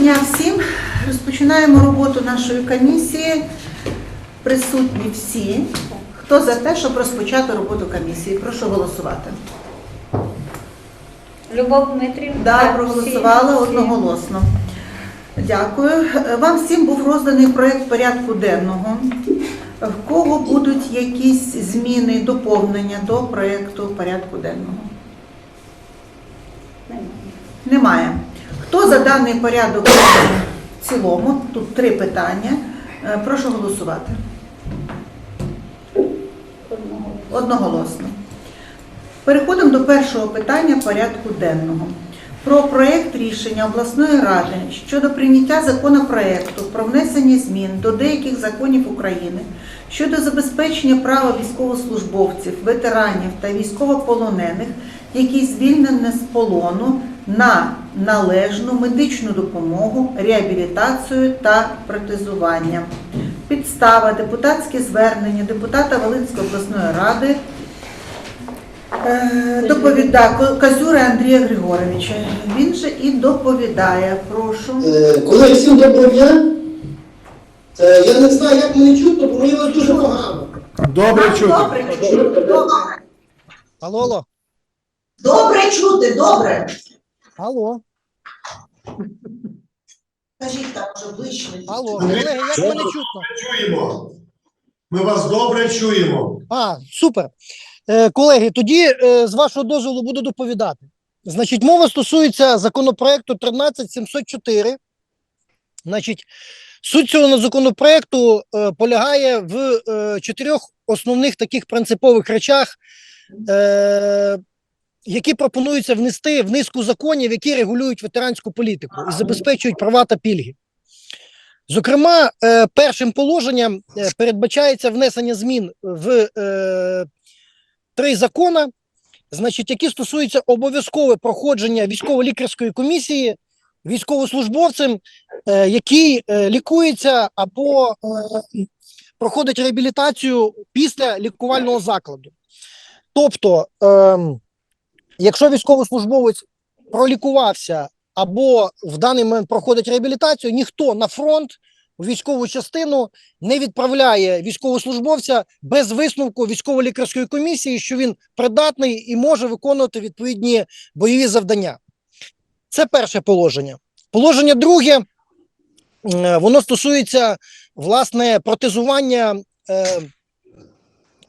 дня всім. Розпочинаємо роботу нашої комісії. Присутні всі. Хто за те, щоб розпочати роботу комісії? Прошу голосувати. Любов Дмитрівна. Да, Так, проголосували всі, одноголосно. Дякую. Вам всім був розданий проєкт порядку денного. В кого будуть якісь зміни, доповнення до проєкту порядку денного? Немає. Хто за даний порядок в цілому? Тут три питання. Е, Прошу голосувати. Одноголосно. Переходимо до першого питання порядку денного. Про проєкт рішення обласної ради щодо прийняття законопроекту про внесення змін до деяких законів України щодо забезпечення права військовослужбовців, ветеранів та військовополонених, які звільнені з полону на належну медичну допомогу, реабілітацію та протезування. Підстава депутатське звернення депутата Волинської обласної ради Е, Доповідає Казюра Андрія Григоровича. Він же і доповідає. Прошу. Е, Колеги, всім доброго дня. Е, Я не знаю, як мене чутно, бо мені дуже погано. Добре чути. Добре, чути. добре. Алло, алло, Добре чути, добре. Алло, Кажіть так вже ближче. алло, колеги, як мене чутно? Чуємо. Ми вас добре чуємо. А, супер. Е, колеги, тоді е, з вашого дозволу буду доповідати. Значить, мова стосується законопроекту 13704. Значить, суть цього законопроекту е, полягає в е, чотирьох основних таких принципових речах, е, які пропонуються внести в низку законів, які регулюють ветеранську політику і забезпечують права та пільги. Зокрема, е, першим положенням е, передбачається внесення змін в е, три закони, значить, які стосуються обов'язкове проходження військово-лікарської комісії військовослужбовцем, який лікується або проходить реабілітацію після лікувального закладу. Тобто, ем, якщо військовослужбовець пролікувався або в даний момент проходить реабілітацію, ніхто на фронт у військову частину не відправляє військовослужбовця без висновку військово-лікарської комісії, що він придатний і може виконувати відповідні бойові завдання. Це перше положення. Положення друге, е, воно стосується власне протезування е,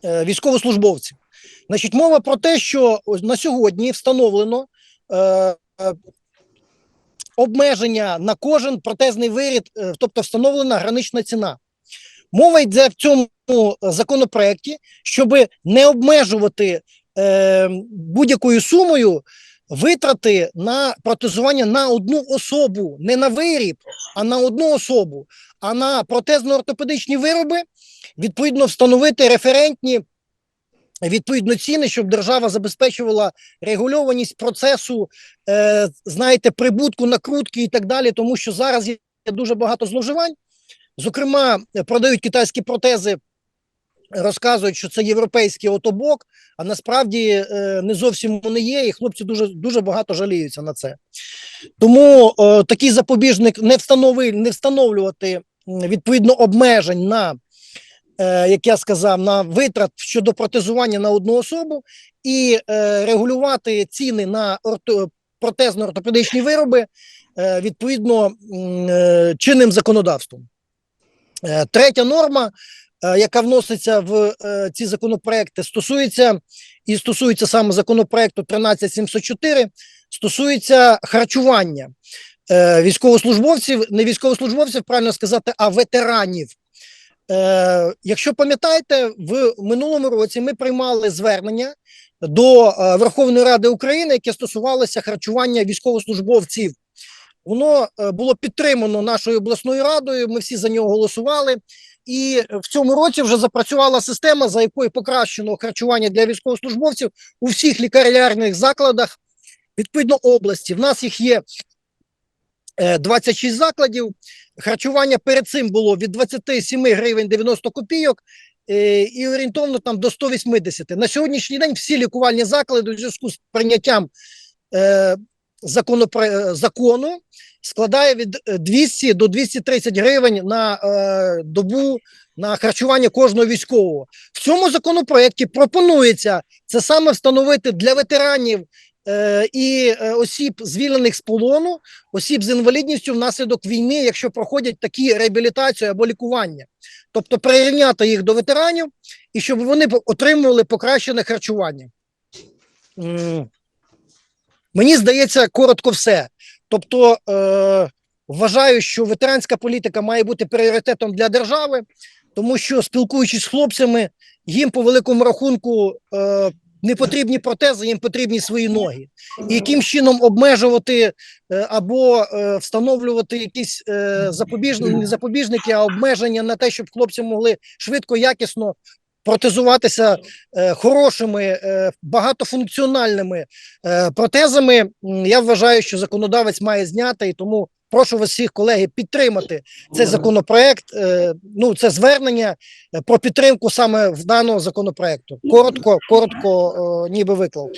е, військовослужбовців. Значить, мова про те, що на сьогодні встановлено е, е, обмеження на кожен протезний виріб, е, тобто встановлена гранична ціна. Мова йде в цьому законопроекті, щоб не обмежувати е, будь-якою сумою витрати на протезування на одну особу, не на виріб, а на одну особу, а на протезно-ортопедичні вироби відповідно встановити референтні відповідно ціни, щоб держава забезпечувала регульованість процесу, е, знаєте, прибутку, накрутки і так далі, тому що зараз є дуже багато зловживань. Зокрема, продають китайські протези, розказують, що це європейський отобок, а насправді е, не зовсім вони є, і хлопці дуже дуже багато жаліються на це. Тому е, такий запобіжник не встанови, не встановлювати відповідно обмежень на, як я сказав, на витрат щодо протезування на одну особу і е, регулювати ціни на протезно-ортопедичні вироби е, відповідно е, чинним законодавством. Е, Третя норма, е, яка вноситься в е, ці законопроекти, стосується і стосується саме законопроекту 13704, стосується харчування е, військовослужбовців, не військовослужбовців, правильно сказати, а ветеранів. Е, Якщо пам'ятаєте, в минулому році ми приймали звернення до е, Верховної Ради України, яке стосувалося харчування військовослужбовців. Воно е, було підтримано нашою обласною радою. Ми всі за нього голосували. І в цьому році вже запрацювала система, за якою покращено харчування для військовослужбовців у всіх лікарнярних закладах відповідно області. В нас їх є 26 закладів. Харчування перед цим було від 27 гривень 90 копійок е, і орієнтовно там до 180. На сьогоднішній день всі лікувальні заклади у зв'язку з прийняттям е, е, закону складає від е, 200 до 230 гривень на е, добу на харчування кожного військового. В цьому законопроекті пропонується це саме встановити для ветеранів е, і е, осіб, звільнених з полону, осіб з інвалідністю внаслідок війни, якщо проходять такі реабілітацію або лікування, тобто прирівняти їх до ветеранів і щоб вони отримували покращене харчування. Мені здається, коротко все. Тобто, е, вважаю, що ветеранська політика має бути пріоритетом для держави, тому що спілкуючись з хлопцями, їм по великому рахунку е, не потрібні протези, їм потрібні свої ноги. І яким чином обмежувати е, або е, встановлювати якісь е, запобіжники, не запобіжники, а обмеження на те, щоб хлопці могли швидко, якісно протезуватися хорошими, багатофункціональними протезами. Я вважаю, що законодавець має зняти, і тому прошу вас всіх, колеги, підтримати цей законопроект. е, Ну, це звернення е, про підтримку саме в даного законопроекту. Коротко, коротко, е, ніби виклав.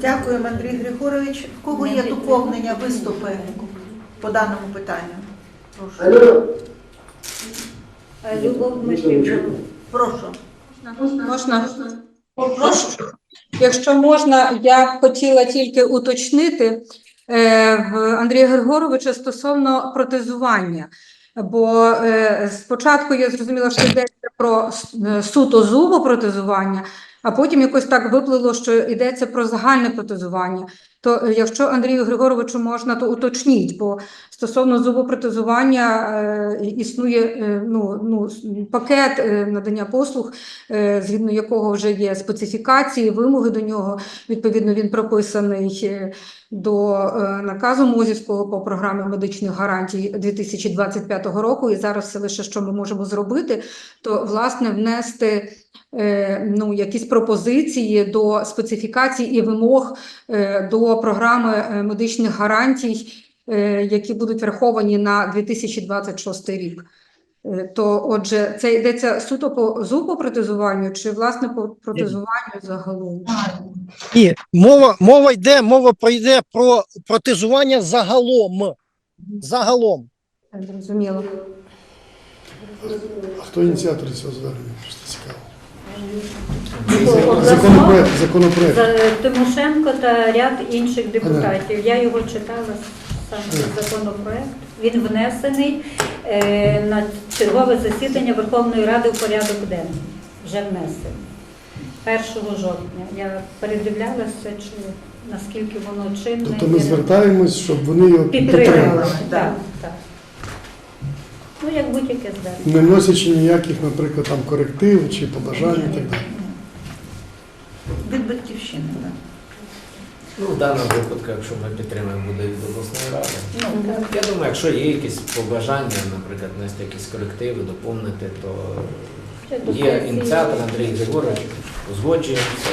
Дякуємо, Андрій Григорович. В кого є доповнення, виступи по даному питанню? Прошу. Любов. Прошу. Можна? Прошу. Якщо можна, я хотіла тільки уточнити Андрія Григоровича стосовно протезування. Бо е, спочатку я зрозуміла, що йдеться про е, суто зубопротезування, а потім якось так виплило, що йдеться про загальне протезування. То е, якщо Андрію Григоровичу можна, то уточніть, бо стосовно зубопротезування е, існує е, ну, ну, пакет е, надання послуг, е, згідно якого вже є специфікації, вимоги до нього. Відповідно, він прописаний е, до е, наказу Мозівського по програмі медичних гарантій 2025 року. І зараз все лише, що ми можемо зробити, то власне внести е, ну, якісь пропозиції до специфікацій і вимог до програми е, медичних гарантій, е, які будуть враховані на 2026 рік. Е, То, отже, це йдеться суто по зубопротезуванню чи власне по протезуванню загалом? Ні, мова, мова йде, мова пройде про протезування загалом. Загалом. Зрозуміло. А хто ініціатор цього звернення? Просто цікаво. Законопроект, законопроект. Тимошенко та ряд інших депутатів. Я його читала саме законопроект. Він внесений е, на чергове засідання Верховної Ради в порядок денний. Вже внесений. 1 жовтня. Я передивлялася, чи наскільки воно чинне. Тобто ми звертаємось, щоб вони його Підтримали. підтримали. Так, так. Ну, як будь-яке звернення. Не вносячи ніяких, наприклад, там коректив чи побажань і так далі. Від батьківщини, так. Ну, в даному випадку, якщо ми підтримуємо, буде від обласної ради. Ну, Я думаю, якщо є якісь побажання, наприклад, внести якісь корективи, доповнити, то є ініціатор Андрій Григорович, узгоджує це.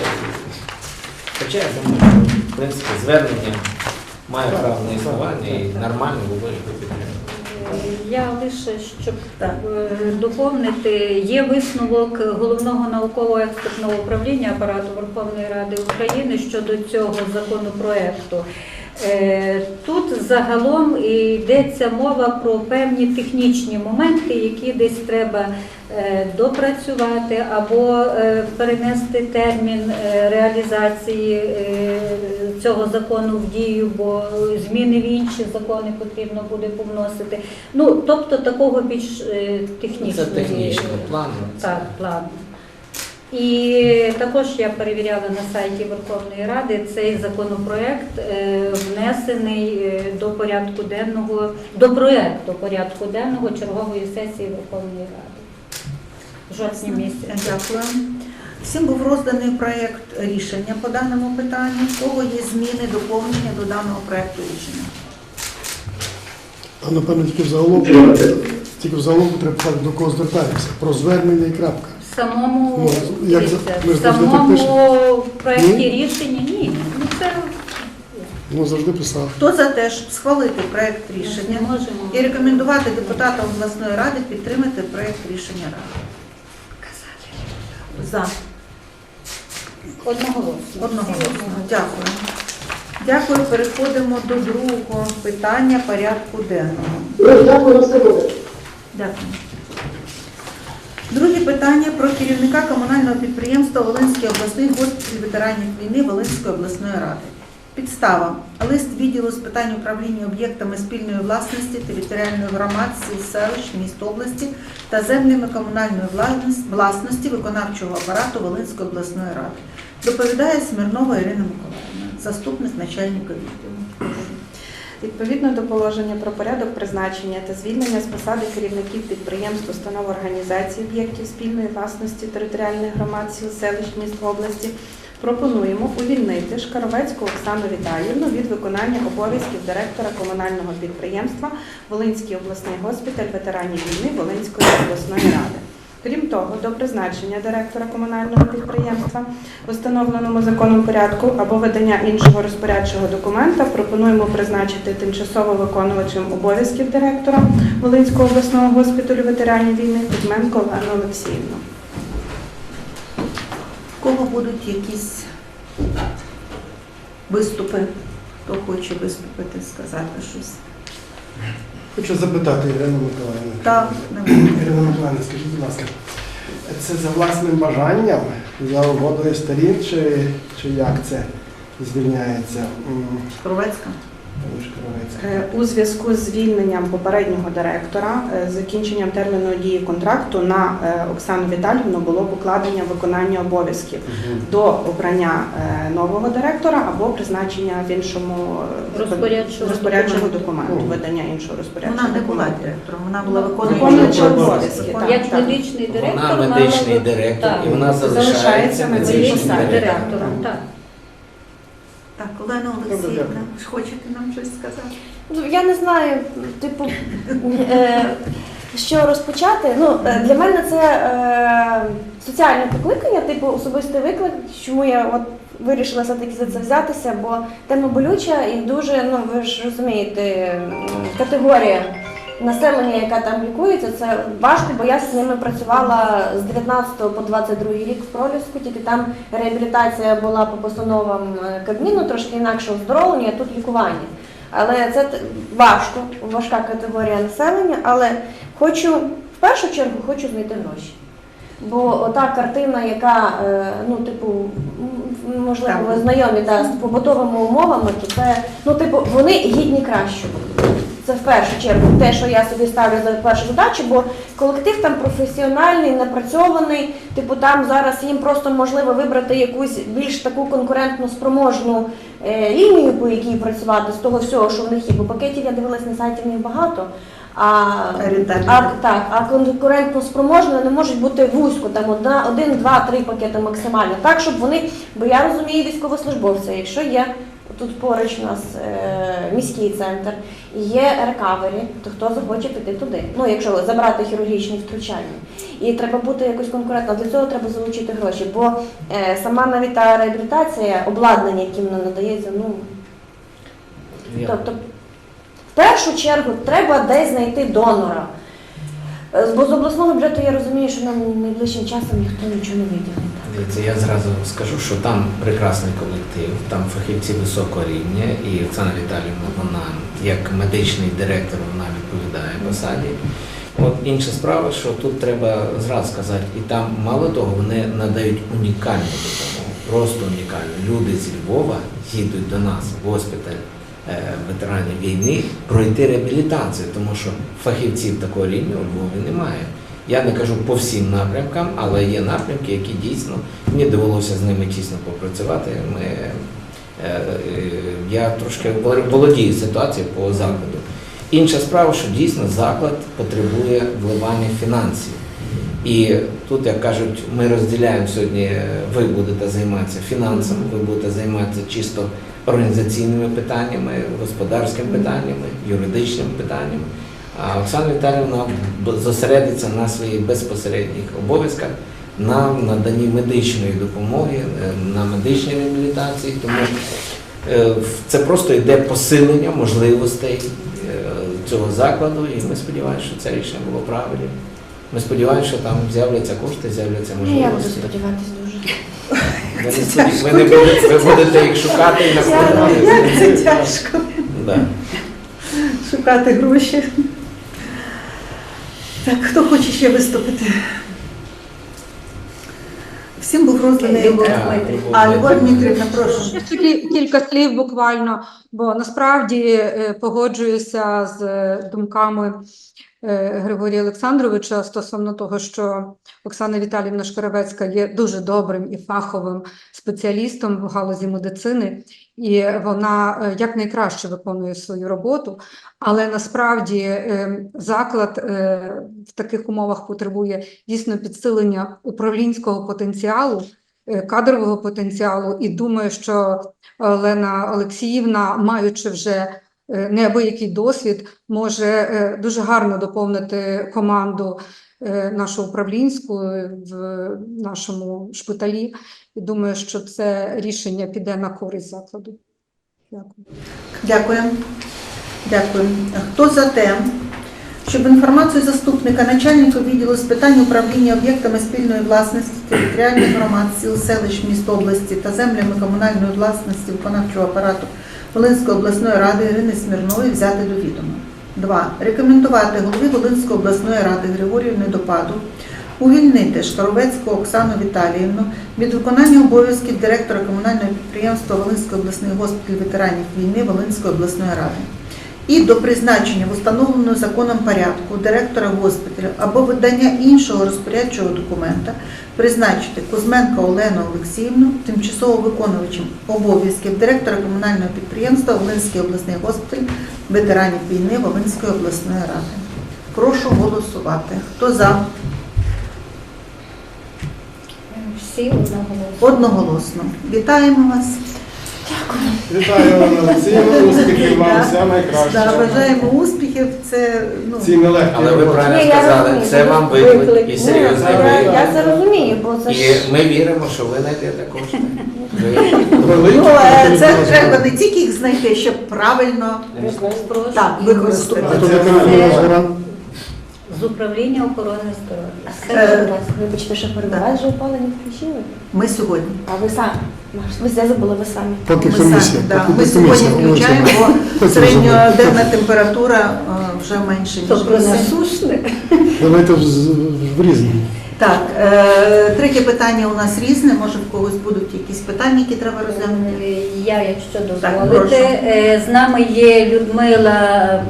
Хоча я думаю, що в принципі звернення має право на існування і нормально було його підтримати. Я лише щоб Так. е, доповнити, є висновок головного науково-експертного управління апарату Верховної Ради України щодо цього законопроекту. Е, Тут загалом йдеться мова про певні технічні моменти, які десь треба е, допрацювати або е, перенести термін реалізації цього закону в дію, бо зміни в інші закони потрібно буде повносити. Ну, тобто такого більш е, Це технічного. технічний план. Так, план. І також я перевіряла на сайті Верховної Ради цей законопроект е, внесений е, до порядку денного, до проекту порядку денного чергової сесії Верховної Ради. В жовтні місяці. Дякую. Всім був розданий проєкт рішення по даному питанню. Кого є зміни, доповнення до даного проєкту рішення? А напевно тільки в заголовку, тільки в заголовку треба до кого звертаємося. Про звернення і крапка. В самому, Ну, як ми в самому проєкті рішення ні. Ну, це Ну, завжди писав. Хто за те, щоб схвалити проєкт рішення і рекомендувати депутатам обласної ради підтримати проєкт рішення ради? За. Одноголосно. Одноголосно. Дякую. Дякую. Переходимо до другого питання порядку денного. Дякую. Дякую. Друге питання про керівника комунального підприємства Волинський обласний госпіталь ветеранів війни Волинської обласної ради. Підстава. Лист відділу з питань управління об'єктами спільної власності територіальної громад сіл селищ міст області та землями комунальної власності- власності виконавчого апарату Волинської обласної ради. Доповідає Смірнова Ірина Миколаївна, заступник начальника відділу. Відповідно до положення про порядок призначення та звільнення з посади керівників підприємств, установ організацій об'єктів спільної власності територіальних громад сіл селищ міст області пропонуємо увільнити Шкаровецьку Оксану Віталіївну від виконання обов'язків директора комунального підприємства Волинський обласний госпіталь ветеранів війни Волинської обласної ради. Крім того, до призначення директора комунального підприємства установленому законом порядку або видання іншого розпорядчого документа пропонуємо призначити тимчасово виконувачем обов'язків директора Волинського обласного госпіталю ветеранів війни Кузьменко Олену Олексіївну. Кого будуть якісь виступи? Хто хоче виступити, сказати щось? Хочу запитати Ірину Миколаївну. Так, Ірина Миколаївна, скажіть, будь ласка, це за власним бажанням, за угодою сторін, чи, чи як це звільняється? Кровецька. Е, У зв'язку з звільненням попереднього директора, е, закінченням терміну дії контракту на е, Оксану Віталіївну було покладення виконання обов'язків Мгм. до обрання нового директора або призначення в іншому Розпорядчого розпорядчого документу. документу, видання іншого розпорядчого Вона не була документу. директором, вона була Виконуюча обов'язки, так. Як медичний директор Вона медичний директор, так, і вона залишається залишається на цій медичним директором. Так. Олена Олексіївна, хочете нам щось сказати? Ну, я не знаю, типу, е, що розпочати. Ну, е, для мене це е, соціальне покликання, типу особистий виклик, чому я от вирішила все-таки за це взятися, бо тема болюча і дуже, ну ви ж розумієте, категорія населення, яка там лікується, це важко, бо я з ними працювала з 19 по 22 рік в Проліску, тільки там реабілітація була по постановам е, Кабміну, трошки інакше оздоровлення, а тут лікування. Але це важко, важка категорія населення, але хочу в першу чергу хочу знайти гроші. Бо ота картина, яка, е, ну, типу, можливо, ви знайомі да, з побутовими умовами, то це, ну, типу, вони гідні кращого. Це в першу чергу те, що я собі ставлю за першу задачу, бо колектив там професіональний, напрацьований. Типу, там зараз їм просто можливо вибрати якусь більш таку конкурентно спроможну е, лінію, по якій працювати з того всього, що в них є. Бо пакетів я дивилась на сайті в них багато. А, а, так, а конкурентно спроможно не можуть бути вузько, там одна, один, два, три пакети максимально. Так, щоб вони, бо я розумію військовослужбовця, якщо є тут поруч у нас е, міський центр, є рекавері, то хто захоче піти туди? Ну, якщо забрати хірургічні втручання. І треба бути якось конкурентно. Для цього треба залучити гроші, бо е, сама навіть та реабілітація, обладнання, яким вона надається, ну Тобто, в першу чергу треба десь знайти донора. Е, Бо з обласного бюджету я розумію, що нам найближчим часом ніхто нічого не виділить. Дивіться, я зразу скажу, що там прекрасний колектив, там фахівці високого рівня, і Оксана Віталіївна, вона як медичний директор, вона відповідає посаді. От інша справа, що тут треба зразу сказати, і там мало того, вони надають унікальну допомогу, просто унікальну. Люди зі Львова їдуть до нас в госпіталь е, ветеранів війни пройти реабілітацію, тому що фахівців такого рівня у Львові немає. Я не кажу по всім напрямкам, але є напрямки, які дійсно мені довелося з ними тісно попрацювати. Ми, е, е, я трошки володію ситуацією по закладу. Інша справа, що дійсно заклад потребує вливання фінансів. І тут, як кажуть, ми розділяємо сьогодні, е, ви будете займатися фінансами, ви будете займатися чисто організаційними питаннями, господарськими питаннями, юридичними питаннями. А Оксана Віталіївна б- зосередиться на своїх безпосередніх обов'язках на наданні медичної допомоги, е, на медичній реабілітації. Тому е, це просто йде посилення можливостей е, цього закладу, і ми сподіваємося, що це рішення було правильним. Ми сподіваємося, що там з'являться кошти, з'являться Ну, я буду можливості. сподіватися дуже. Ви не, будете, ви будете їх шукати і Як накладати. це тяжко Да. шукати гроші. Так, хто хоче ще виступити? Всім був розданий. Любов Дмитрівна. А, Любов Дмитрівна, прошу. Кілька слів буквально, бо насправді е, погоджуюся з е, думками Григорія Олександровича стосовно того, що Оксана Віталіївна Шкарабецька є дуже добрим і фаховим спеціалістом в галузі медицини, і вона е, якнайкраще виконує свою роботу. Але насправді е, заклад е, в таких умовах потребує дійсно підсилення управлінського потенціалу е, кадрового потенціалу, і думаю, що Олена Олексіївна, маючи вже е, неабиякий досвід, може е, дуже гарно доповнити команду е, нашу управлінську е, в нашому шпиталі. І думаю, що це рішення піде на користь закладу. Дякую. Дякую. Дякую. Хто за те, щоб інформацію заступника начальника відділу з питань управління об'єктами спільної власності територіальних громад, сіл, селищ, міст області та землями комунальної власності виконавчого апарату Волинської обласної ради Ірини Смірнової взяти до відома. 2. Рекомендувати голові Волинської обласної ради Григорію Недопаду увільнити Шкаровецьку Оксану Віталіївну від виконання обов'язків директора комунального підприємства Волинської обласний госпіталь ветеранів війни Волинської обласної ради і до призначення в установленому законом порядку директора госпіталю або видання іншого розпорядчого документа призначити Кузьменко Олену Олексіївну тимчасово виконувачем обов'язків директора комунального підприємства Волинський обласний госпіталь ветеранів війни Волинської обласної ради. Прошу голосувати. Хто за? Всі одноголосно. Одноголосно. Вітаємо вас. Вітаю, Олена Олексіївна, успіхів вам, все Да, найкраще. бажаємо успіхів. Це ну, Ці нелегкі Але ви роботи. правильно я сказали, розумію, це вам виклик і серйозний Я, я виклик. це розумію, бо це ж І ми віримо, що ви знайдете кошти. Ви- Великі ну, е, це треба не тільки їх знайти, щоб правильно так використати. А то? З управління охорони здоров'я. А Все, скажіть, будь будь ласка. ласка, вибачте, що перебуває, вже опалення включили? Ми сьогодні. А ви самі? Ви я забула, ви самі. Поки Ми комісія. самі, да. Ми сьогодні включаємо, бо середньоденна температура е, вже менше, ніж про вісім. насушне. Давайте в, в різні. Так, е, третє питання у нас різне. Може, в когось будуть якісь питання, які треба розглянути. Е, Я, якщо дозволите. Е, з нами є Людмила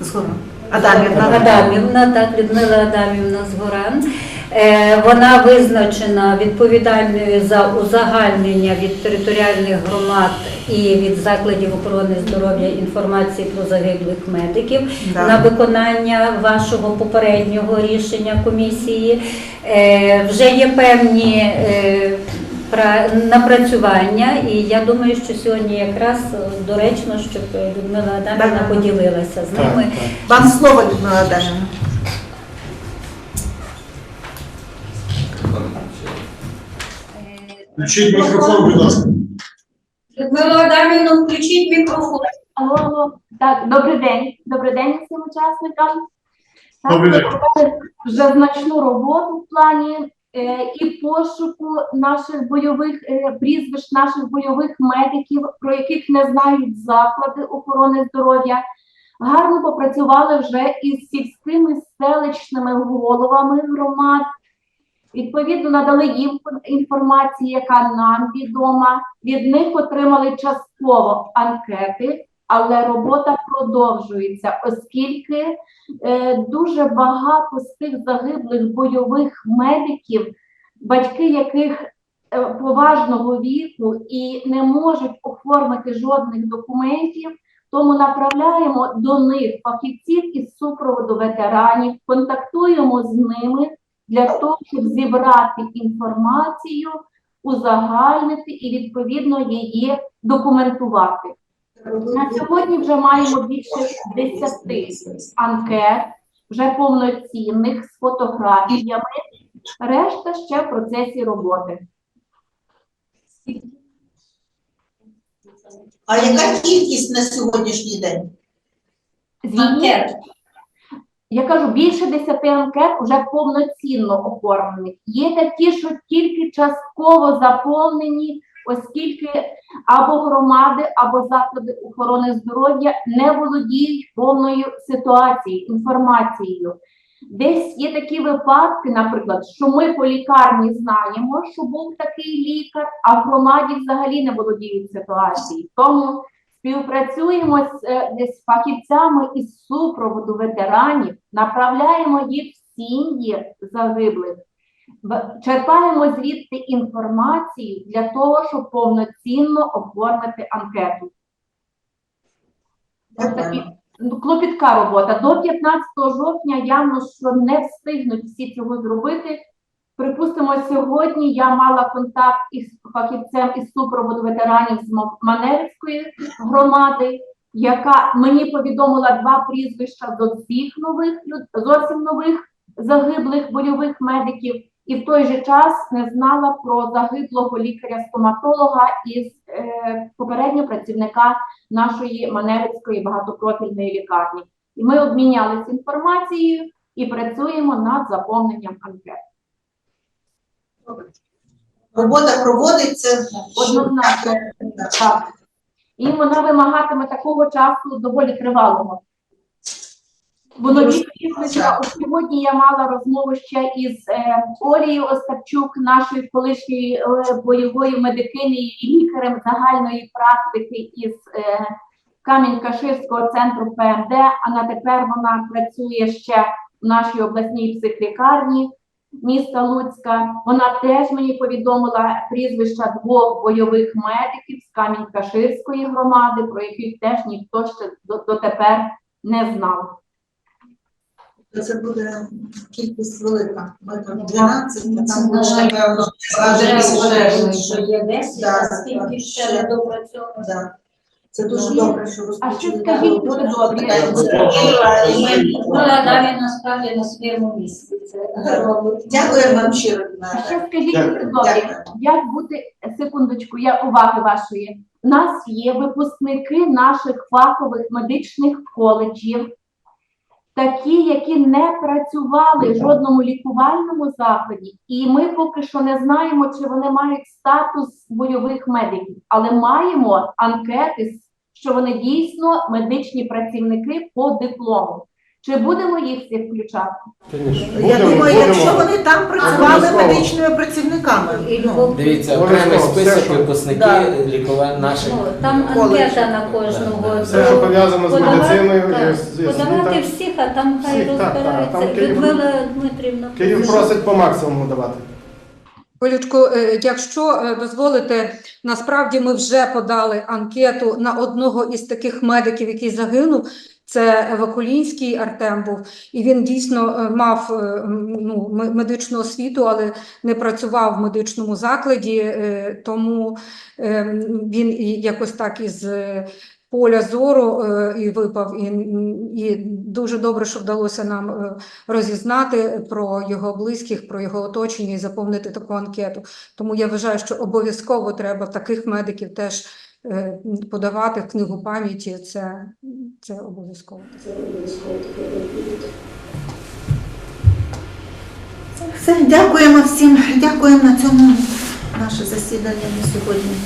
Згодом. Адамівна. Адамівна, так, Людмила Адамівна Згоран. Е, Вона визначена відповідальною за узагальнення від територіальних громад і від закладів охорони здоров'я інформації про загиблих медиків Да. на виконання вашого попереднього рішення комісії. Е, Вже є певні е, напрацювання, і я думаю, що сьогодні якраз е, доречно, щоб Людмила Адамівна поділилася з так. Вам слово, Людмила Адамівна. Включіть мікрофон, будь ласка. Людмила Адамівна, включіть мікрофон. Алло, алло. Так, добрий день. Добрий день всім учасникам. Так, Добрий день. вже значну роботу в плані е, і пошуку наших бойових е, прізвищ, наших бойових медиків, про яких не знають заклади охорони здоров'я. Гарно попрацювали вже із сільськими селищними головами громад. Відповідно, надали їм інформацію, яка нам відома. Від них отримали частково анкети, але робота продовжується, оскільки е, дуже багато з тих загиблих бойових медиків, батьки яких е, поважного віку і не можуть оформити жодних документів. Тому направляємо до них фахівців із супроводу ветеранів, контактуємо з ними для того, щоб зібрати інформацію, узагальнити і відповідно її документувати. На сьогодні вже маємо більше 10 анкет, вже повноцінних з фотографіями. Решта ще в процесі роботи. А яка кількість на сьогоднішній день? Звільніть я кажу, більше 10 анкет вже повноцінно оформлених. Є такі, що тільки частково заповнені, оскільки або громади, або заклади охорони здоров'я не володіють повною ситуацією, інформацією. Десь є такі випадки, наприклад, що ми по лікарні знаємо, що був такий лікар, а в громаді взагалі не володіють ситуацією. Тому співпрацюємо з е, з фахівцями із супроводу ветеранів, направляємо їх в сім'ї загиблих, черпаємо звідти інформацію для того, щоб повноцінно оформити анкету. Такі ну, клопітка робота. До 15 жовтня явно, що не встигнуть всі цього зробити. Припустимо, сьогодні я мала контакт із фахівцем із супроводу ветеранів з Мо- громади, яка мені повідомила два прізвища до всіх нових зовсім нових загиблих бойових медиків, і в той же час не знала про загиблого лікаря-стоматолога із е, попереднього працівника нашої Маневицької багатопрофільної лікарні. І ми обмінялися інформацією і працюємо над заповненням анкет. Робота проводиться. Однозначно. Так. І вона вимагатиме такого часу доволі тривалого. Воно дійсно, сьогодні я мала розмову ще із е, Олією Остапчук, нашою колишньою е, бойовою медикинею і лікарем загальної практики із е, Камінь-Каширського центру ПМД, а на тепер вона працює ще в нашій обласній психлікарні міста Луцька. Вона теж мені повідомила прізвища двох бойових медиків з Камінь-Каширської громади, про яких теж ніхто ще до- дотепер не знав. Це буде кількість велика. Ми там 12, а там буде, Це напевно, більше. що є 10, Да, а скільки так, ще не допрацьовано. Да. Це дуже Ні. добре, що А розпочали. ще скажіть, роботу. ініціатива, і ми- Ну, далі насправді на своєму місці це робить. Вам щиро. А ще скажіть, Дякую. люди добрі, як бути секундочку, я уваги вашої. У нас є випускники наших фахових медичних коледжів, такі, які не працювали в жодному лікувальному закладі, і ми поки що не знаємо, чи вони мають статус бойових медиків, але маємо анкети, що вони дійсно медичні працівники по диплому. Чи будемо їх всіх включати? Я думаю, будемо. якщо вони там працювали Обов'язково. медичними працівниками. І ну, Дивіться, Обов'язково, окремий все, список що- випускники Да. лікувань наших. Ну, там анкета на кожного. Все, що пов'язано з Подавати- медициною, так, з- з Подавати освітою. всіх, а там хай Всіх, так, так, розбираються. там Людмила Дмитрівна. Київ просить по максимуму давати. Колючко, е, якщо е, дозволите, насправді ми вже подали анкету на одного із таких медиків, який загинув. Це Вакулінський Артем був, і він дійсно е, мав е, ну, медичну освіту, але не працював в медичному закладі, е, тому він якось так із поля зору і випав. І, і дуже добре, що вдалося нам розізнати про його близьких, про його оточення і заповнити таку анкету. Тому я вважаю, що обов'язково треба таких медиків теж подавати в книгу пам'яті. Це, це обов'язково. Все, дякуємо всім. Дякуємо на цьому. Наше засідання на сьогодні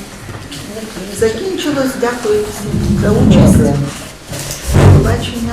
закінчилось. Дякую всім за участь. До побачення.